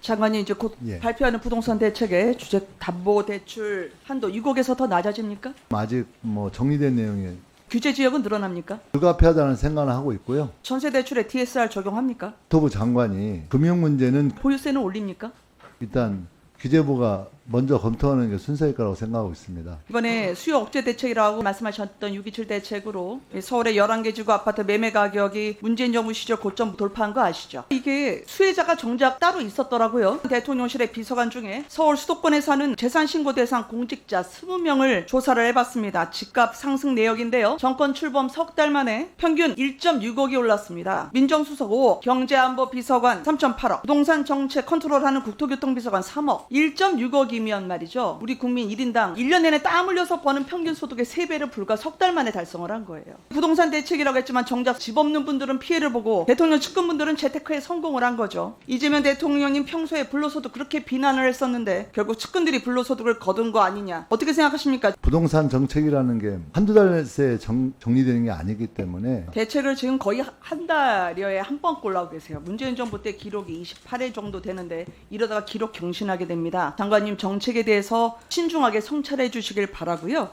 장관님 이제 곧 예. 발표하는 부동산 대책의 주택 담보 대출 한도 이곡에서 더 낮아집니까? 아직 뭐 정리된 내용이 규제 지역은 늘어납니까? 불가피하다는 생각을 하고 있고요. 전세 대출에 DSR 적용합니까? 국토부 장관이 금융 문제는 보유세는 올립니까? 일단 규제부가 먼저 검토하는 게 순서일 거라고 생각하고 있습니다. 이번에 수요 억제 대책이라고 말씀하셨던 627 대책으로 서울의 11개 지구 아파트 매매 가격이 문재인 정부 시절 고점 돌파한 거 아시죠? 이게 수혜자가 정작 따로 있었더라고요. 대통령실의 비서관 중에 서울 수도권에 사는 재산 신고 대상 공직자 20명을 조사를 해봤습니다. 집값 상승 내역인데요. 정권 출범 석 달 만에 평균 1.6억이 올랐습니다. 민정수석 5억, 경제안보 비서관 3.8억, 부동산 정책 컨트롤하는 국토교통비서관 3억, 1.6억이 면 말이죠. 우리 국민 1인당 1년 내내 땀 흘려서 버는 평균 소득의 3배를 불과 석 달 만에 달성을 한 거예요. 부동산 대책이라고 했지만 정작 집 없는 분들은 피해를 보고 대통령 측근분들은 재테크에 성공을 한 거죠. 이재명 대통령님 평소에 불로소득 그렇게 비난을 했었는데 결국 측근들이 불로소득을 거둔 거 아니냐. 어떻게 생각하십니까? 부동산 정책이라는 게 한두 달 정, 정리되는 게 아니기 때문에 대책을 지금 거의 한 달여에 한 번 꼴라고 계세요. 문재인 정부 때 기록이 28회 정도 되는데 이러다가 기록 경신하게 됩니다. 장관님 정책에 대해서 신중하게 성찰해 주시길 바라고요.